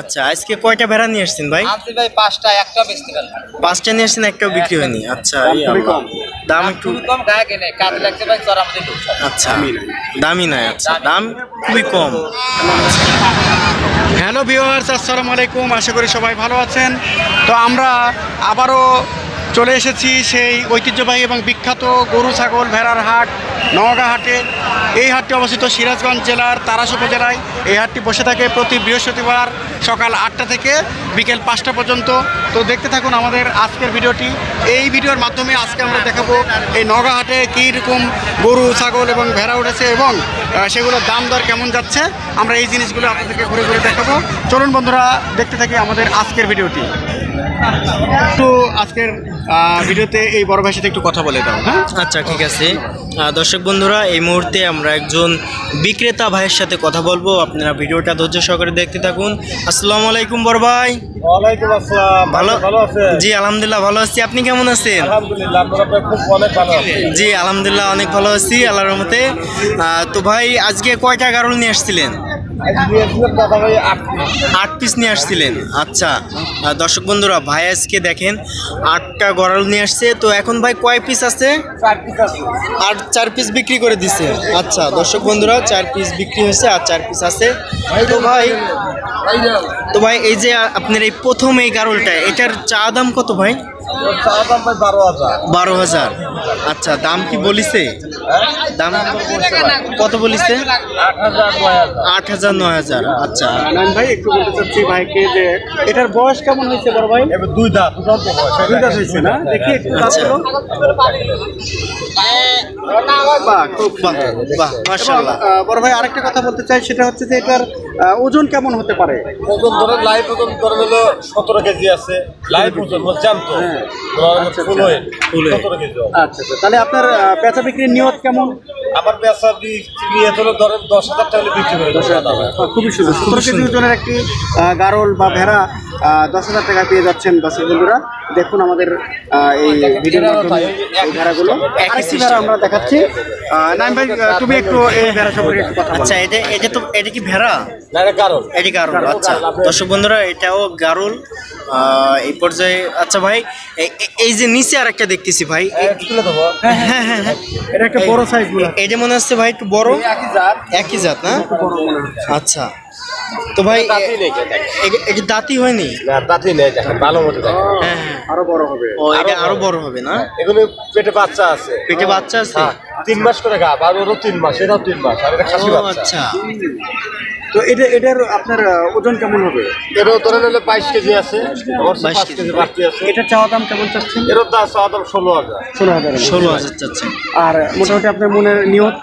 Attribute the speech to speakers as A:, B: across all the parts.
A: আচ্ছা আজকে কয়টা ভেড়া নিয়ে আসছেন ভাই?
B: ভাই পাঁচটা একটা বেচতে
A: পাঁচটা নিয়ে আসছেন একটাও বিক্রি হয়নি। আচ্ছা
C: দাম
A: এই
C: কম।
A: দাম একটু
B: কম গায়ে কেনে কাজ লাগছে ভাই চর আমাদের
A: আচ্ছা দামি নাই। আচ্ছা। দাম খুবই কম।
C: হ্যালো ভিউয়ার্স আসসালামু আলাইকুম। আশা করি সবাই ভালো আছেন। তো আমরা আবারও চলে এসেছি সেই ঐতিহ্যবাহী এবং বিখ্যাত গরু, ছাগল, ভেড়ার হাট, নওগাঁ হাটে। এই হাটটি অবস্থিত সিরাজগঞ্জ জেলার তারাস উপজেলায়। এই হাটটি বসে থাকে প্রতি বৃহস্পতিবার সকাল আটটা থেকে বিকেল পাঁচটা পর্যন্ত। তো দেখতে থাকুন আমাদের আজকের ভিডিওটি। এই ভিডিওর মাধ্যমে আজকে আমরা দেখাবো এই নওগাঁ হাটে কী রকম গরু, ছাগল এবং ভেড়া উঠেছে এবং সেগুলোর দাম দর কেমন যাচ্ছে। আমরা এই জিনিসগুলো আপনাদেরকে ঘুরে ঘুরে দেখাবো। চলুন বন্ধুরা, দেখতে থাকি আমাদের আজকের ভিডিওটি। একটু আজকের ভিডিওতে এই বড় ভাইয়ের সাথে একটু কথা বলে দাও হ্যাঁ?
A: আচ্ছা ঠিক আছে। দর্শক বন্ধুরা এই মুহূর্তে আমরা একজন বিক্রেতা ভাইয়ের সাথে কথা বলব। আপনারা ভিডিওটা ধৈর্য সহকারে দেখতে থাকুন। আসসালামু আলাইকুম বড় ভাই।
D: ওয়ালাইকুম আসসালাম।
A: ভালো
D: ভালো আছেন?
A: জি আলহামদুলিল্লাহ ভালো আছি। আপনি কেমন আছেন?
D: আলহামদুলিল্লাহ আপনারা তো খুব অনেক ভালো আছেন
A: জি আলহামদুলিল্লাহ অনেক ভালো আছি আল্লাহর রহমতে। তো ভাই আজকে কয়টা গারল নিয়ে আসছিলেন?
D: আট পিস।
A: নিয়ে আসছিলেন। আচ্ছা দর্শক বন্ধুরা ভাই আজকে দেখেন আটটা গড়াল নিয়ে আসছে। তো এখন ভাই কয় পিস আছে? আর চার পিস বিক্রি করে দিছে। আচ্ছা দর্শক বন্ধুরা চার পিস বিক্রি হয়েছে আর চার পিস আছে। তো ভাই তো ভাই এই যে আপনার এই প্রথম এই গারলটা এটার চা দাম কত ভাই?
D: চা দাম বারো হাজার।
A: বারো হাজার। আচ্ছা দাম কি বলিছে? দাম কত বলিছে
D: আট হাজার নয় হাজার।
A: আচ্ছা।
C: নান ভাই একটু বলতে চাচ্ছি ভাইকে যে এটার বয়স কেমন হয়েছে বড় ভাই?
D: দুই দাঁত
C: দুই দাঁত হয়েছে না? দেখি একটু
A: আচ্ছা।
C: বাহ খুব
A: বাহ বাহ।
C: এবং,
A: মাশাআল্লাহ।
C: আহ, বড় ভাই আরেকটা কথা বলতে চাই সেটা হচ্ছে যে এটার ওজন কেমন হতে পারে?
D: ওজন ধরেন লাইভ ওজন ধরেন হলো সতেরো কেজি আছে। লাইভ ওজন বুঝছেন তো
C: হ্যাঁ। আচ্ছা, আচ্ছা।
D: হয়ে
A: হয়ে।
D: সতেরো কেজি
C: আচ্ছা তাহলে আপনার বেচা বিক্রির নিয়ত কেমন?
D: আমার বিক্রি নিয়ে হলো ধরেন দশ হাজার টাকা বিক্রি করে ভাই।
C: আহ, খুবই সুন্দর সতেরো কেজি ওজনের একটি আহ, গারল বা ভেড়া দশ হাজার টাকা পেয়ে যাচ্ছেন দর্শক বন্ধুরা। দেখুন আমাদের আহ, এই ভিডিওর মাধ্যমে এই ভেড়াগুলো। আরেকটি ভেড়া আমরা দেখাচ্ছি। আহ, নাইম ভাই তুমি একটু এই ভেড়া সম্পর্কে একটু কথা
A: আচ্ছা এটা এটা তো এটা কি ভেড়া?
D: না এটা
A: এটি গারুল আচ্ছা। দর্শক বন্ধুরা এটাও গারুল। আহ, এই পর্যায়ে আচ্ছা ভাই এই যে নিচে আর একটা দেখতেছি ভাই।
D: তুলে দেবো
A: হ্যাঁ হ্যাঁ হ্যাঁ।
C: এটা একটা বড় সাইজ
A: এটা মনে হচ্ছে ভাই একটু বড়?
D: একই জাত।
A: না? আচ্ছা। তো ভাই এটা দাঁতই হয়নি?
D: না নেই ভালো মতো
A: হ্যাঁ হ্যাঁ।
C: আরও বড় হবে।
A: ও এটা আরও বড় হবে না?
D: এগুলো পেটে বাচ্চা আছে।
A: পেটে বাচ্চা আছে?
D: হ্যাঁ, তিন মাস করে গা আর ওরও তিন মাস এটাও তিন মাস আর এটা খাসি বাচ্চা।
A: আচ্ছা।
C: তো এটা এটার আপনার ওজন কেমন হবে?
D: এর ধরে নিলে বাইশ কেজি আছে।
A: 22 কেজি।
D: বাড়তি আছে।
C: এটা চাওয়া দাম কেমন চাচ্ছেন?
D: এর চাওয়া দাম ষোলো হাজার।
C: ষোলো হাজার।
A: ষোলো হাজার চাচ্ছেন।
C: আর মোটামুটি আপনার মনের নিয়ত?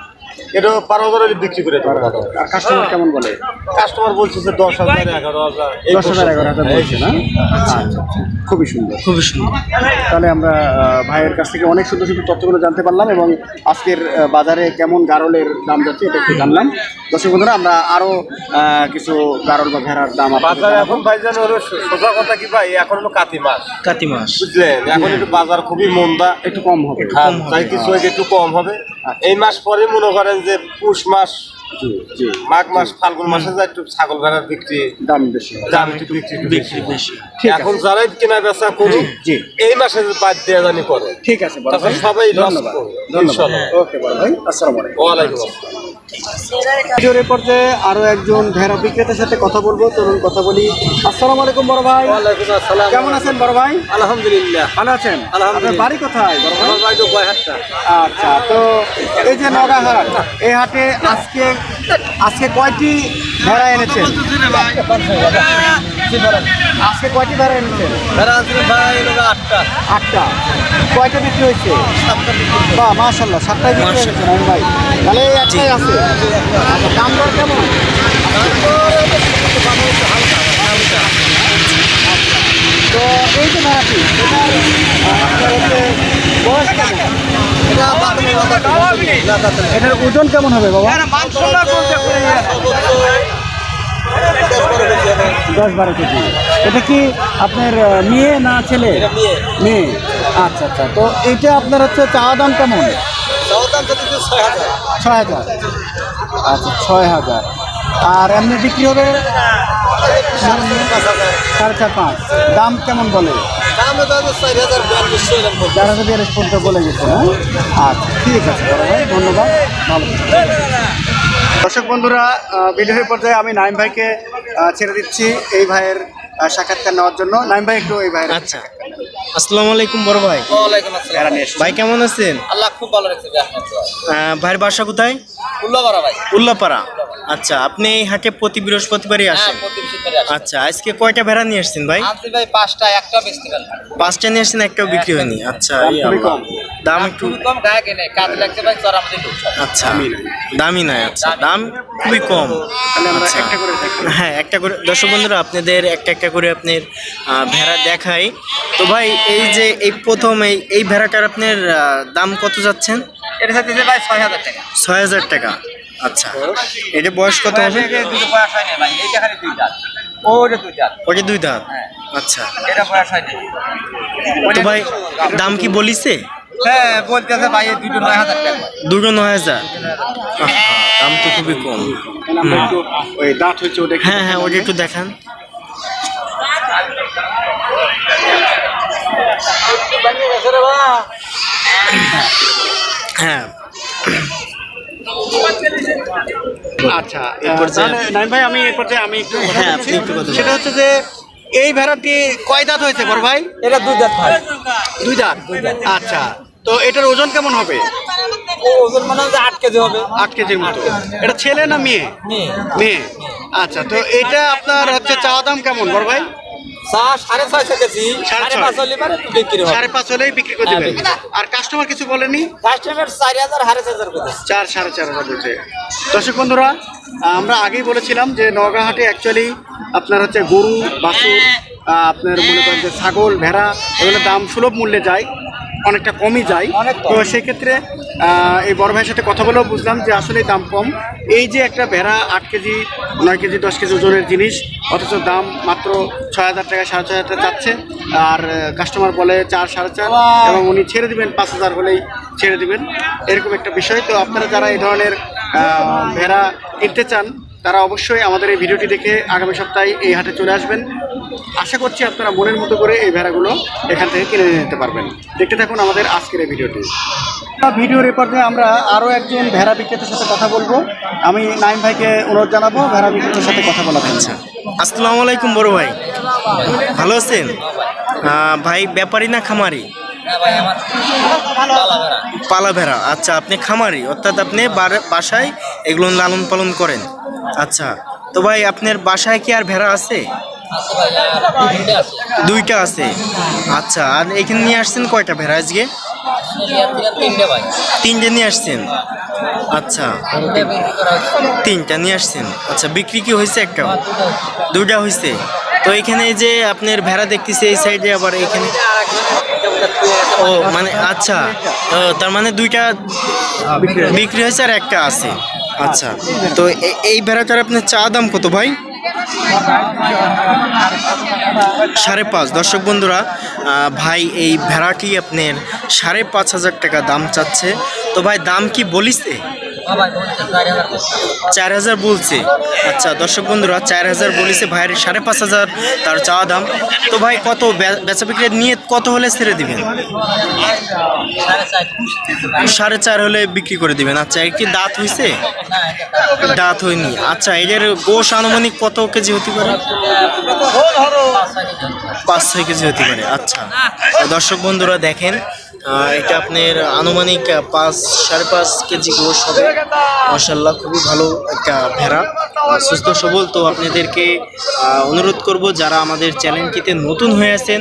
D: এটাও বারো হাজার বিক্রি করে
C: আর কাস্টমার কেমন বলে?
D: কাস্টমার বলছে যে দশ হাজার এগারো হাজার
C: দশ হাজার এগারো হাজার বলছে না? আচ্ছা আচ্ছা। খুবই সুন্দর।
A: খুবই সুন্দর।
C: তাহলে আমরা ভাইয়ের কাছ থেকে অনেক সুন্দর সুন্দর তথ্যগুলো জানতে পারলাম এবং আজকের বাজারে কেমন গারলের দাম যাচ্ছে এটা একটু জানলাম। দর্শক বন্ধুরা আমরা আরও আহ, কিছু গারল বা ভেড়ার দাম
D: বাজারে এখন ভাইজান হলো সো- সোজা কথা কি ভাই? এখন হলো কাতি মাস।
A: কাতি মাস।
D: বুঝলেন? এখন একটু বাজার খুবই মন্দা।
C: একটু কম হবে।
D: হ্যাঁ,
A: কম হবে।
D: তাই কিছু একটু কম হবে। এই মাস পরে মনে করেন যে পুষ মাস মাঘ মাস ফাল্গুন মাসে যা একটু ছাগল ভেড়ার বিক্রি
C: দাম বেশি
D: দাম একটু বিক্রি বেশি এখন যারাই কেনা বেচা করুক এই মাসে বাদ দেওয়া জানি করে
C: ঠিক আছে
D: সবাই
C: ধন্যবাদ। ধন্যবাদ। ওকে ভাই। আসসালামু আলাইকুম।
D: ওয়ালাইকুম আসসালাম।
C: ভিডিওর পর্যায়ে আরও একজন ভেড়া বিক্রেতার সাথে কথা বলব। চলুন কথা বলি। আসসালামু আলাইকুম বড় ভাই।
D: আসসালাম।
C: কেমন আছেন বড় ভাই?
D: আলহামদুলিল্লাহ।
C: ভালো আছেন? আলহামদুলিল্লাহ। বাড়ি কোথায়? বড় ভাই
D: তো
C: আচ্ছা তো এই যে নগাহাট এই হাটে আজকে আজকে কয়টি ভেড়া এনেছেন? আজকে কয়টি ভেড়া এনেছেন?
D: ভেড়া ভাই আটটা।
C: আটটা। কয়টা বিক্রি হয়েছে? বা মাশাল্লাহ সাতটাই বিক্রি হয়েছে ভাই। তাহলে একটাই আছে। আচ্ছা দাম দর কেমন? তো এই যে ভেড়াটি বয়স কেমন? এটার ওজন কেমন হবে বাবা? দশ বারো কেজি। এটা কি আপনার মেয়ে না ছেলে? মেয়ে। আচ্ছা আচ্ছা। তো এইটা আপনার হচ্ছে চাওয়া দাম কেমন? ছয় হাজার। আচ্ছা ছয় হাজার। আর এমনি বিক্রি হবে? সাড়ে চার পাঁচ। দাম কেমন বলে?
D: চার হাজার।
C: চার বিয়াল্লিশ বলে গেছে হ্যাঁ আচ্ছা ঠিক আছে বড় ভাই ধন্যবাদ। ভালো দর্শক বন্ধুরা বিদ্রোহী ভিডিওর পর্যায়ে আমি নাইম ভাইকে আহ, ছেড়ে দিচ্ছি এই ভাইয়ের সাক্ষাৎকার নেওয়ার জন্য। নাইম ভাই একটু এই ভাইয়ের
A: আচ্ছা। আসসালামু আলাইকুম বড় ভাই। ভাই কেমন আছেন?
B: আল্লাহ খুব ভালো রাখছে
A: ভাইয়ের বাসা কোথায়?
B: উল্লাপাড়া ভাই।
A: উল্লাপাড়া। আচ্ছা আপনি এই হাটে প্রতি বৃহস্পতিবারই
B: হ্যাঁ
A: আসেন? আচ্ছা আজকে কয়টা ভেড়া নিয়ে আসছেন ভাই?
B: ভাই পাঁচটা একটা বেচতে পারলাম
A: পাঁচটা নিয়ে আসছেন একটাও বিক্রি হয়নি। আচ্ছা
C: দাম
A: এই
C: কম।
A: দাম একটু
B: কম গায়ে কেনে কাজ লাগছে ভাই চর আমাদের।
A: আচ্ছা দামই নাই আচ্ছা। দাম খুবই কম।
C: তাহলে আমরা
A: আচ্ছা।
C: একটা করে
A: হ্যাঁ একটা করে দর্শক বন্ধুরা আপনাদের একটা একটা করে আপনার ভেড়া দেখাই। তো ভাই এই যে এই প্রথম এই এই ভেড়াটার আপনার দাম কত যাচ্ছেন?
B: এটা ভাই ছয় হাজার টাকা।
A: ছয় হাজার টাকা। আচ্ছা। এটা বয়স কত হবে?
B: ওটা দুই দাঁত।
A: ওটা দুই দাঁত?
B: হ্যাঁ।
A: আচ্ছা।
B: এটা বয়স হয়নি।
A: তো ভাই দাম কি বলিছে?
B: হ্যাঁ বলতেছে ভাই এই দুটো নয় হাজার টাকা।
A: দুটো নয় হাজার? দাম তো খুবই কম।
C: ওই দাঁত হচ্ছে ওটা
A: হ্যাঁ হ্যাঁ ওটা একটু দেখান। হ্যাঁ।
C: আচ্ছা নাইম ভাই আমি এই পর্যায়ে আমি একটু কথা
A: হ্যাঁ।
C: সেটা হচ্ছে যে এই ভেড়াটি কয় দাঁত হয়েছে বড় ভাই?
B: এটা দুই দাঁত ভাই।
C: দুই দাঁত? আচ্ছা তো এটার ওজন কেমন হবে?
B: ওজন মনে আট কেজি হবে।
C: আট কেজির মতো। এটা ছেলে না মেয়ে?
B: মেয়ে।
C: মেয়ে। আচ্ছা তো এটা আপনার হচ্ছে চাওয়া দাম কেমন বড় ভাই?
B: চা সাড়ে ছয়শো কেজি
C: সাড়ে
B: পাঁচ হলে পারে বিক্রি হবে।
C: সাড়ে পাঁচ হলেই বিক্রি করে
B: হ্যাঁ,
C: দেবেন আর কাস্টমার কিছু বলেনি?
B: কাস্টমার চারি হাজার সাড়ে চার হাজার করে
C: চার সাড়ে চার হাজার বলছে দর্শক বন্ধুরা আমরা আগেই বলেছিলাম যে নওগাঁহাটে অ্যাকচুয়ালি আপনার হচ্ছে গরু বাছুর আপনার মনে করেন যে ছাগল ভেড়া এগুলোর দাম সুলভ মূল্যে যায় অনেকটা কমই যায়। তো সেক্ষেত্রে এই বড় ভাইয়ের সাথে কথা বলেও বুঝলাম যে আসলে দাম কম। এই যে একটা ভেড়া আট কেজি নয় কেজি, দশ কেজি ওজনের জিনিস, অথচ দাম মাত্র ছয় হাজার টাকা, সাড়ে ছয় হাজার টাকা চাচ্ছে। আর কাস্টমার বলে চার, সাড়ে চার, এবং উনি ছেড়ে দিবেন পাঁচ হাজার হলেই ছেড়ে দিবেন। এরকম একটা বিষয়। তো আপনারা যারা এই ধরনের ভেড়া কিনতে চান, তারা অবশ্যই আমাদের এই ভিডিওটি দেখে আগামী সপ্তাহে এই হাটে চলে আসবেন। আশা করছি আপনারা মনের মতো করে এই ভেড়াগুলো এখান থেকে কিনে নিতে পারবেন। দেখতে থাকুন আমাদের আজকের এই ভিডিওটি। ভিডিওর এ পর্যায়ে আমরা আরও একজন ভেড়া বিক্রেতার সাথে কথা বলব। আমি নাইম ভাইকে অনুরোধ জানাব, ভেড়া বিক্রেতার সাথে কথা বলা আচ্ছা।
A: আসসালামু আলাইকুম বড় ভাই। ভালো আছেন? ভাই, ব্যাপারী না খামারি?
B: পালা ভেড়া।
A: আচ্ছা আপনি খামারি? অর্থাৎ আপনি বাসায় এগুলো লালন পালন করেন। আচ্ছা তো ভাই, আপনার বাসায় কি আর ভেড়া আছে?
B: দুইটা আছে।
A: আচ্ছা আর এখানে নিয়ে আসছেন কয়টা ভেড়া আজকে?
B: তিনটে
A: নিয়ে আসছেন? আচ্ছা।
B: তিনটে
A: নিয়ে আসছেন? আচ্ছা বিক্রি কি হয়েছে
B: দুটো হচ্ছে।
A: দুইটা হয়েছে। তো এখানে যে আপনার ভেড়া দেখতেছি এই সাইডে আবার এখানে
B: একটা
A: ও মানে আচ্ছা। তার মানে দুইটা বিক্রি হয়েছে। আর একটা আছে। আচ্ছা। তো এই ভেড়াটার আপনার চা দাম কত ভাই? সাড়ে পাঁচ। দর্শক বন্ধুরা ভাই, এই ভেড়াটি আপনার সাড়ে পাঁচ হাজার টাকা দাম চাচ্ছে। তো ভাই, দাম কি বলছে?
B: চারি হাজার
A: বলছে। আচ্ছা দর্শক বন্ধুরা, চার হাজার বলেছে, ভাইয়ের সাড়ে পাঁচ হাজার তার চাওয়া দাম। তো ভাই, কত বেচা বিক্রির নিয়ে কত হলে ছেড়ে দিবেন?
B: সাড়ে চার
A: হলে বিক্রি করে দিবেন। আচ্ছা কি দাঁত হয়েছে দাঁত হয়নি। আচ্ছা এদের গোশ আনুমানিক কত কেজি হতে পারে?
B: পাঁচ, ছয় কেজি
A: হতে পারে। আচ্ছা দর্শক বন্ধুরা দেখেন এটা আপনার আনুমানিক পাঁচ সাড়ে পাঁচ কেজি গোশ হবে। মাসাল্লাহ খুবই ভালো একটা ভেড়া। সুস্থ সবল তো আপনাদেরকে অনুরোধ করব যারা আমাদের চ্যানেলটিতে নতুন হয়ে আছেন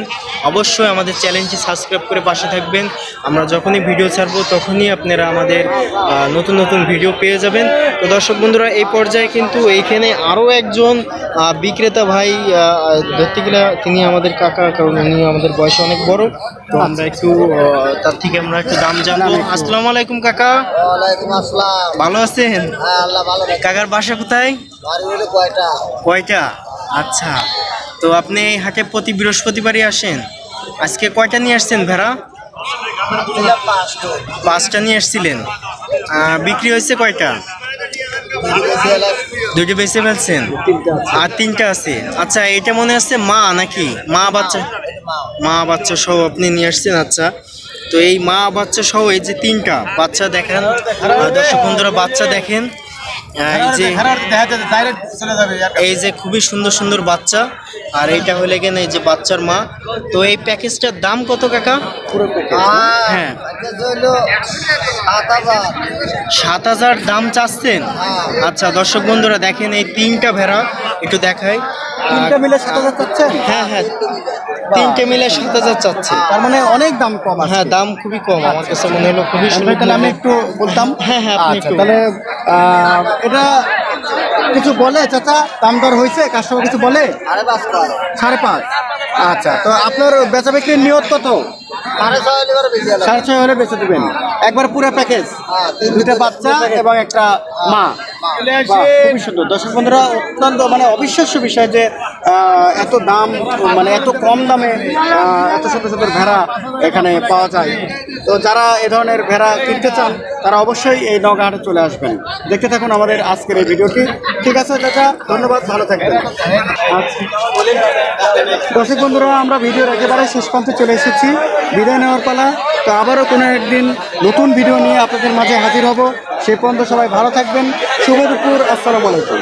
A: অবশ্যই আমাদের চ্যানেলটি সাবস্ক্রাইব করে পাশে থাকবেন। আমরা যখনই ভিডিও ছাড়বো তখনই আপনারা আমাদের নতুন নতুন ভিডিও পেয়ে যাবেন। তো দর্শক বন্ধুরা এই পর্যায়ে কিন্তু এইখানে আরও একজন বিক্রেতা ভাই ধরতে গেলে তিনি আমাদের কাকা কারণ উনি আমাদের বয়স অনেক বড়। তো আমরা একটু তার থেকে আমরা একটু দাম জানব। আসসালামু আলাইকুম কাকা। ভালো আছেন?
B: হ্যাঁ
A: কাকার বাসা কোথায়?
B: কয়টা?
A: আচ্ছা। তো আপনি এই হাটে প্রতি বৃহস্পতিবারই আসেন? আজকে কয়টা নিয়ে আসছেন ভেড়া?
B: পাঁচটা।
A: নিয়ে এসেছিলেন আহ, বিক্রি হয়েছে কয়টা? দুটো বেঁচে ফেলছেন। আর তিনটা আছে। আচ্ছা এটা মনে হচ্ছে মা নাকি? মা বাচ্চা? মা বাচ্চা সহ আপনি নিয়ে আসছেন আচ্ছা। তো এই মা বাচ্চা সহ এই যে তিনটা বাচ্চা দেখেন। দর্শক বন্ধুরা বাচ্চা দেখেন। এই যে এই যে খুবই সুন্দর সুন্দর বাচ্চা। আর এইটা হলে কেন এই যে বাচ্চার মা। তো এই প্যাকেজটার দাম কত কাকা? হ্যাঁ। সাত হাজার দাম চাচ্ছেন? আচ্ছা দর্শক বন্ধুরা দেখেন এই তিনটা ভেড়া একটু দেখাই।
C: তিনটা মিলে সাত হাজার চাচ্ছেন
A: হ্যাঁ হ্যাঁ তিনটে মিলে সাত হাজার চাচ্ছে।
C: তার মানে অনেক দাম কম
A: হ্যাঁ দাম খুবই কম। আমার কাছে মনে হলো খুবই
C: তাহলে আমি একটু বলতাম?
A: হ্যাঁ হ্যাঁ আপনি
C: আচ্ছা,
A: একটু
C: তাহলে এটা কিছু বলে চাচা? দাম দর হয়েছে? কাস্টমার কিছু বলে? সাড়ে পাঁচ আচ্ছা তো আপনার বেচা বিক্রির নিয়ত কত? সাড়ে ছয় হলে বেঁচে দেবেন। একবার পুরো প্যাকেজ দুইটা বাচ্চা এবং একটা মা। খুবই সুন্দর। দর্শক বন্ধুরা, অত্যন্ত মানে অবিশ্বাস্য বিষয় যে এত দাম মানে এত কম দামে এত সুন্দর সুন্দর ভেড়া এখানে পাওয়া যায়। তো যারা এ ধরনের ভেড়া কিনতে চান, তারা অবশ্যই এই নগাহাটে চলে আসবেন। দেখতে থাকুন আমাদের আজকের এই ভিডিওটি। ঠিক আছে, চাচা, ধন্যবাদ, ভালো থাকবেন। আচ্ছা। দর্শক বন্ধুরা, আমরা ভিডিওর একেবারে শেষ প্রান্তে চলে এসেছি। বিদায় নেওয়ার পালা। তো আবারও কোনো একদিন নতুন ভিডিও নিয়ে আপনাদের মাঝে হাজির হব। সেই পর্যন্ত সবাই ভালো থাকবেন। শুভ দুপুর আসসালামু আলাইকুম।